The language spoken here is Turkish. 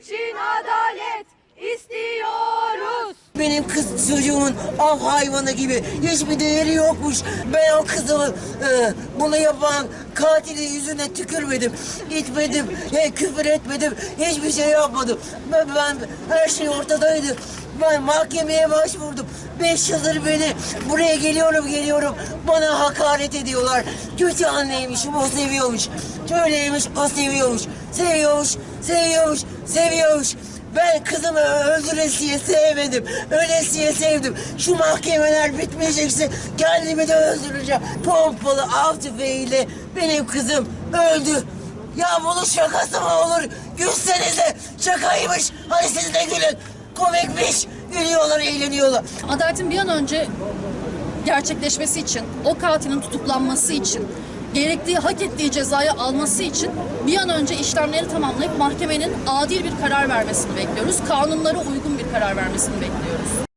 için ar benim kız çocuğumun av hayvanı gibi hiçbir değeri yokmuş. Ben o kızımı e, bunu yapan katilin yüzüne tükürmedim, itmedim, e, küfür etmedim, hiçbir şey yapmadım. Ben, ben her şey ortadaydı. Ben mahkemeye başvurdum. Beş yıldır beni buraya geliyorum geliyorum. Bana hakaret ediyorlar. Kötü anneymişim o seviyormuş. Şöyleymiş o seviyormuş. Seviyormuş, seviyormuş, seviyormuş. Ben kızımı öldüresiye sevmedim. Ölesiye sevdim. Şu mahkemeler bitmeyecekse kendimi de öldüreceğim. Pompalı av tüfeğiyle benim kızım öldü. Ya bunun şakası mı olur? Gülsenize şakaymış. Hadi siz de gülün. Komikmiş. Gülüyorlar, eğleniyorlar. Adaletin bir an önce gerçekleşmesi için, o katilin tutuklanması için, gerektiği, hak ettiği cezayı alması için bir an önce işlemleri tamamlayıp mahkemenin adil bir karar vermesini bekliyoruz. Kanunlara uygun bir karar vermesini bekliyoruz.